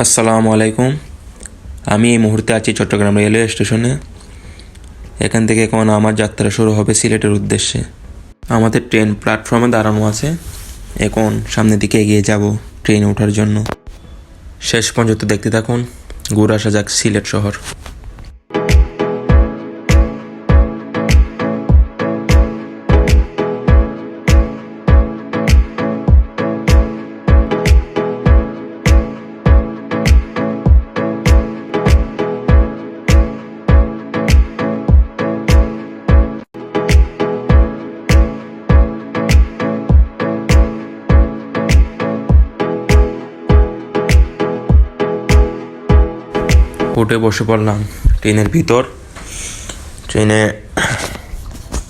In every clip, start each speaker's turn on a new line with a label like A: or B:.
A: আসসালামু আলাইকুম। আমি এই মুহূর্তে আছি চট্টগ্রাম রেলওয়ে স্টেশনে। এখান থেকে এখন আমার যাত্রা শুরু হবে সিলেটের উদ্দেশ্যে। আমাদের ট্রেন প্ল্যাটফর্মে দাঁড়ানো আছে। এখন সামনের দিকে এগিয়ে যাব ট্রেনে ওঠার জন্য। শেষ পর্যন্ত দেখতে থাকুন। ঘুরে আসা যাক সিলেট শহর। উঠে বসে পড়লাম। ট্রেনের ভিতর। ট্রেনে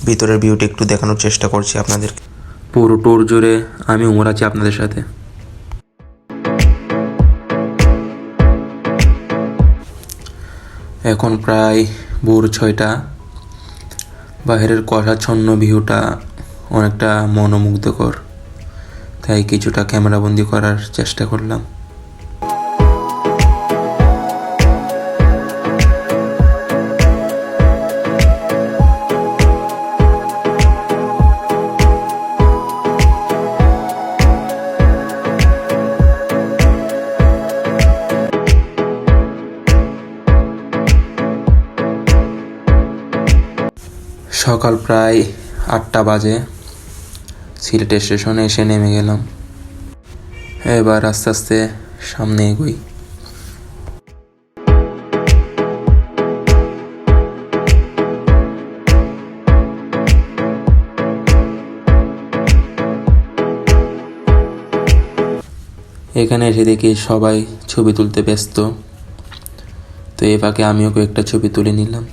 A: ভিতরের ভিউটি একটু দেখানোর চেষ্টা করছি আপনাদের। পুরো ট্যুর জুড়ে আমি উমর আছি আপনাদের সাথে। এখন প্রায় ভোর ছয়টা। বাইরের কুয়াশাচ্ছন্ন ভিউটা অনেকটা মনোমুগ্ধকর। তাই কিছুটা ক্যামেরাবন্দি করার চেষ্টা করলাম। সকাল প্রায় আটটা বাজে। সিলেট স্টেশনে এসে নেমে গেলাম। এবার আস্তে আস্তে সামনে এগোই। এখানে এসে দেখি সবাই ছবি তুলতে ব্যস্ত। তো এ আমিও কয়েকটা ছবি তুলে নিলাম।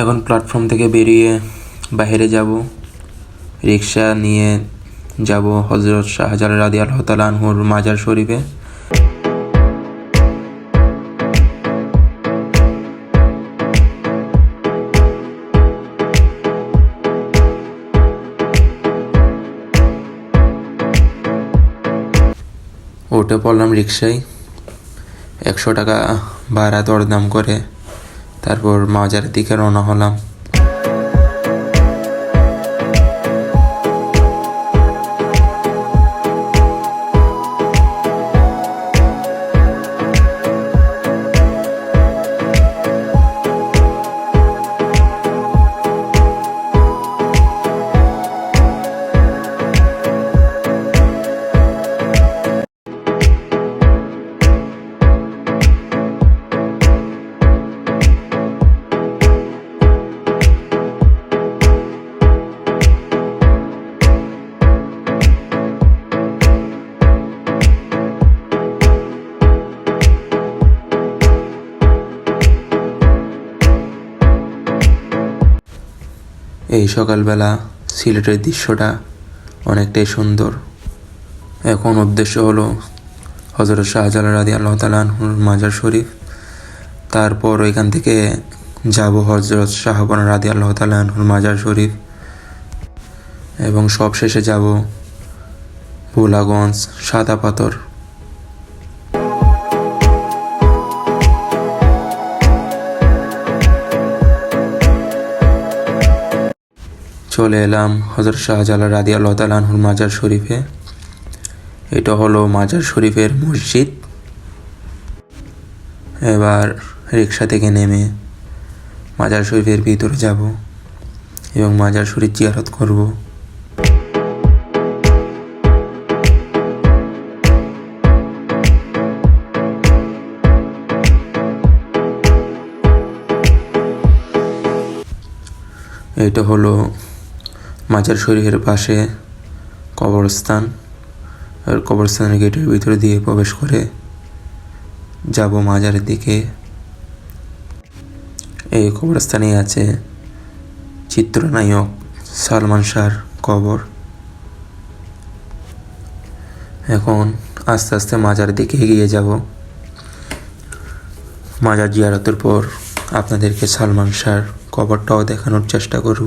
A: এখন প্ল্যাটফর্ম থেকে বেরিয়ে বাইরে যাব। রিক্সা নিয়ে যাব হজরত শাহজালাল রাদি আল্লাহ তালা মাজার শরীফে। উঠে পড়লাম রিক্সায়। একশো টাকা ভাড়া দরদাম করে তারপর মাজারের দিকে রওনা হলাম। এই সকালবেলা সিলেটের দৃশ্যটা অনেকটাই সুন্দর। এখন উদ্দেশ্য হলো হজরত শাহজালাল রাদি আল্লাহ তালাহুর মাজার শরীফ। তারপর ওইখান থেকে যাব হজরত শাহবান রাদি আল্লাহ তালাহুর মাজার শরীফ। এবং সব শেষে যাব ভোলাগঞ্জ সাদা পাথর চলে এলাম হজরত শাহজালাল রাদি আল্লাহ তালাহুর মাজার শরীফে। এটা হলো মাজার শরীফের মসজিদ। এবার রিক্সা থেকে নেমে মাজার শরীফের ভিতরে যাব এবং মাজার শরীফ জিয়ারত করব। এটা হলো মাজার শরীফের পাশে কবরস্থান। আর কবরস্থানের গেটের ভিতরে দিয়ে প্রবেশ করে যাব মাজারের দিকে। এই কবরস্থানেই আছে চিত্রনায়ক সালমান শাহর কবর। এখন আস্তে আস্তে মাজার দিকে এগিয়ে যাব। মাজার জিয়ারতের পর আপনাদেরকে সালমান শাহর কবরটাও দেখানোর চেষ্টা করব।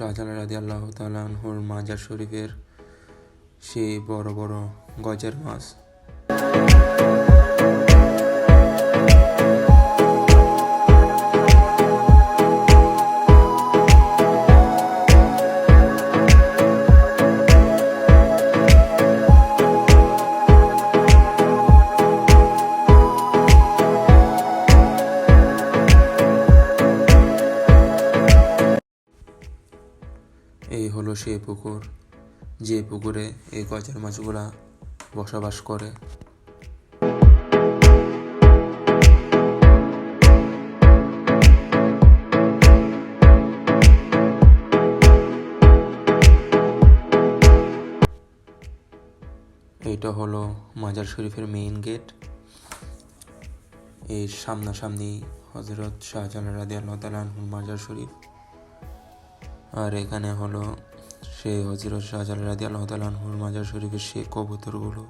A: শাহজালাল রাজি আল্লাহ তালাহুর মাজার শরীফের সেই বড় বড় গজের মাছ। এই হলো সেই পুকুর। যে পুকুরে এই গজের মাছগুলা বসবাস করে। এটা হলো মাজার শরীফের মেইন গেটের সামনাসামনি হজরত শাহজালাল রাদি আল্লাহ তালাহুর মাজার শরীফ। আর এখানে হলো সেই হজরত শাহজালাল রাজি আল্লাহ তালাহুর মাজার শরীফের সেই কবুতরগুলো।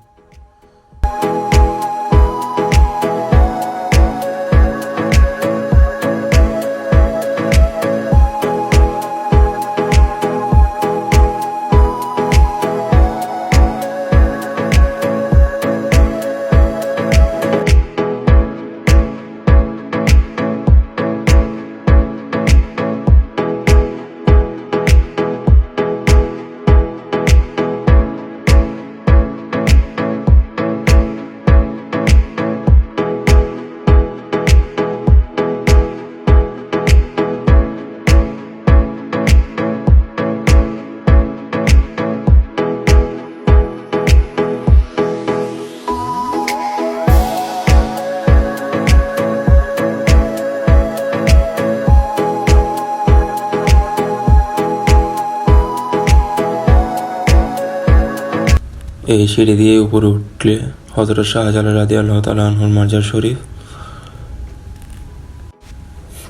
A: এই সিঁড়ি দিয়ে উপরে উঠলে হজরত শাহজালাল রাদি আল্লাহ তালা আনহুর মার্জার শরীফ।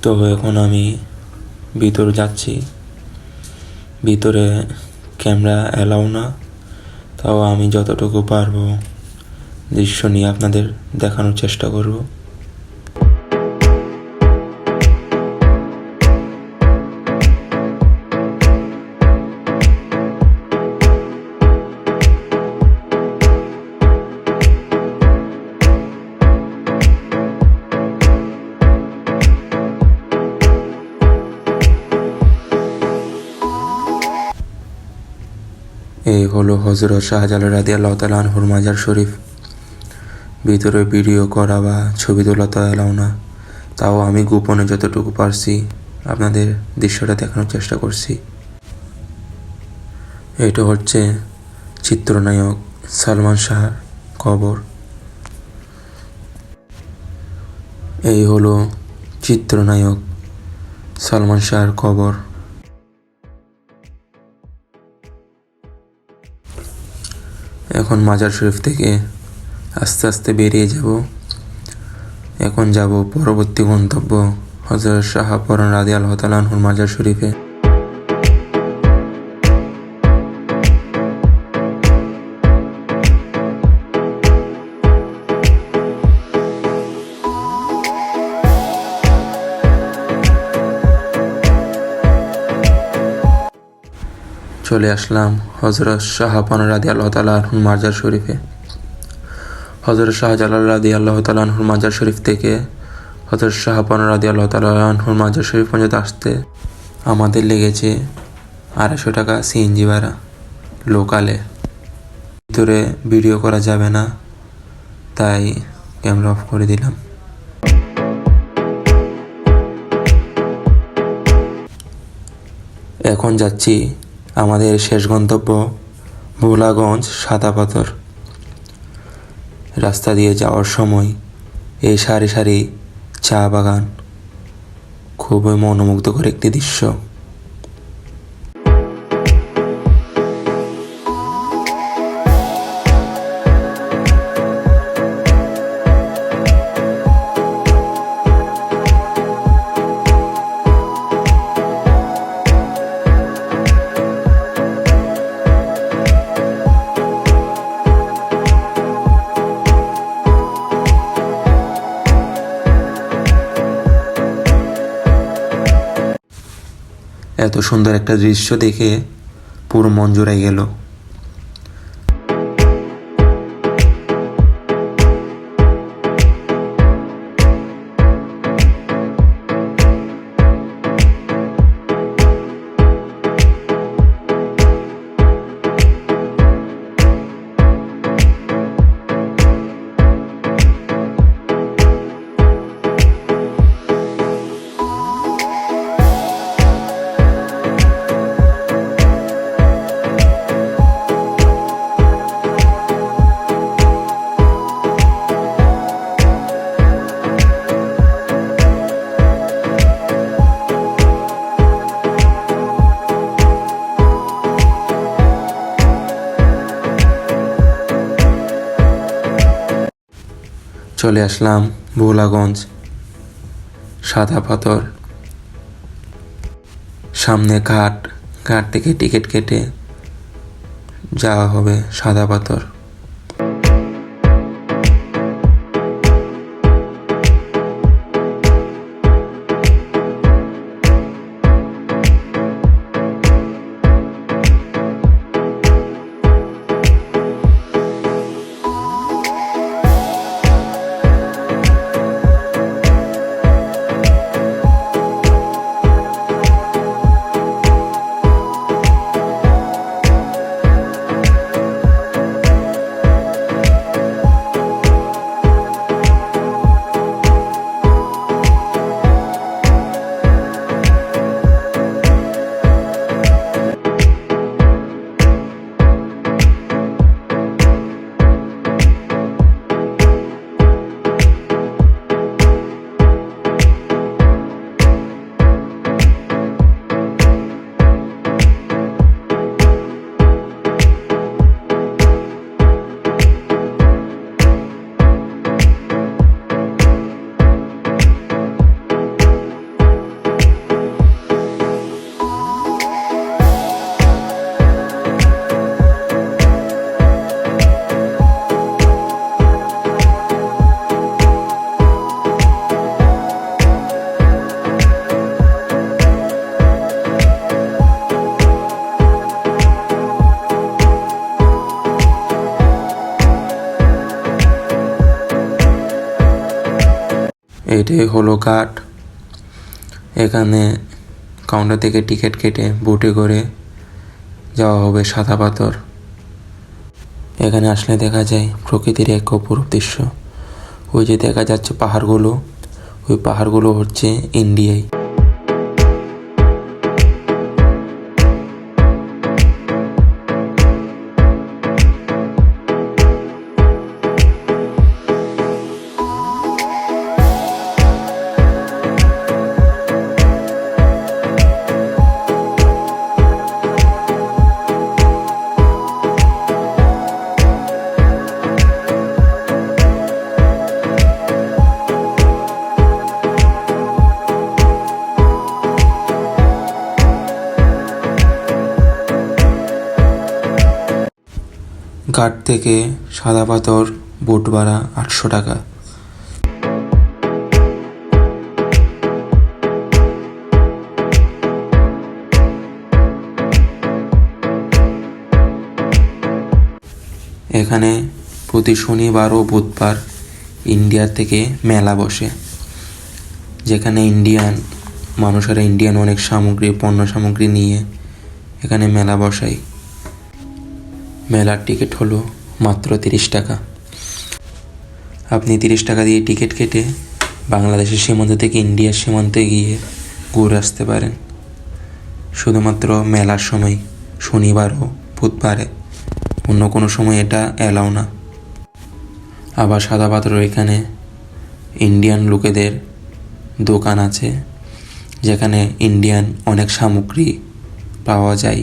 A: তো এখন আমি ভিতরে যাচ্ছি। ভিতরে ক্যামেরা অ্যালাউ না, তাও আমি যতটুকু পারব দৃশ্য নিয়ে আপনাদের দেখানোর চেষ্টা করব। হলো হজরত শাহজালাল রাদি আল্লাহ তালাহুর মাজার শরীফ। ভিতরে ভিডিও করা বা ছবি তোলা তো এলাও না। তাও আমি গোপনে যতটুকু পারছি আপনাদের দৃশ্যটা দেখানোর চেষ্টা করছি। এটা হচ্ছে চিত্রনায়ক সালমান শাহর কবর। এই হলো চিত্রনায়ক সালমান শাহর কবর। এখন মাজার শরীফ থেকে আস্তে আস্তে বেরিয়ে যাব। এখন যাব পরবর্তী গন্তব্য হজরত শাহাপরণ রাজি আল্লাহ তালাহুর মাজার শরীফে। চলে আসলাম হজরত শাহাপান রাদি আল্লাহ তালাহুর মাজার শরীফে। হজরত শাহজালাল রাদি আল্লাহ তালাহুর মাজার শরীফ থেকে হজরত শাহাপান রাদি আল্লাহ তালাহুর মাজার শরীফ পর্যন্ত আসতে আমাদের লেগেছে আড়াইশো টাকা সিএনজি ভাড়া লোকালে। ভিতরে ভিডিও করা যাবে না, তাই ক্যামেরা অফ করে দিলাম। এখন যাচ্ছি আমাদের শেষ গন্তব্য ভোলাগঞ্জ সাদাপাথর রাস্তা দিয়ে যাওয়ার সময় এই সারি সারি চা বাগান খুবই মনোমুগ্ধকর একটি দৃশ্য। সুন্দর একটা দৃশ্য দেখে পুরো মন জুড়ে গেল। চলে আসলাম ভোলাগঞ্জ, সাদা পাথর। সামনে ঘাট ঘাট থেকে টিকিট কেটে যাওয়া হবে সাদা পাথর। এইটাই হলো ঘাট এখানে কাউন্টার থেকে টিকিট কেটে বুটে করে যাওয়া হবে সাদা পাথর। এখানে আসলে দেখা যায় প্রকৃতির এক অপরূপ দৃশ্য। ওই যে দেখা যাচ্ছে পাহাড়গুলো, ওই পাহাড়গুলো হচ্ছে ইন্ডিয়ায় থেকে সাদা পাথর, বোট ভাড়া আটশো টাকা। এখানে প্রতি শনিবার ও বুধবার ইন্ডিয়ার থেকে মেলা বসে, যেখানে ইন্ডিয়ান, মানুষেরা ইন্ডিয়ান অনেক সামগ্রী, পণ্য সামগ্রী নিয়ে এখানে মেলা বসায়। মেলার টিকিট হলো মাত্র তিরিশ টাকা। আপনি তিরিশ টাকা দিয়ে টিকিট কেটে বাংলাদেশের সীমান্ত থেকে ইন্ডিয়ার সীমান্তে গিয়ে ঘুরে আসতে পারেন। শুধুমাত্র মেলার সময়, শনিবার ও বুধবারে। অন্য কোনো সময় এটা অ্যালাউ না। আবার সাদা পাথর এখানে ইন্ডিয়ান লোকেদের দোকান আছে, যেখানে ইন্ডিয়ান অনেক সামগ্রী পাওয়া যায়।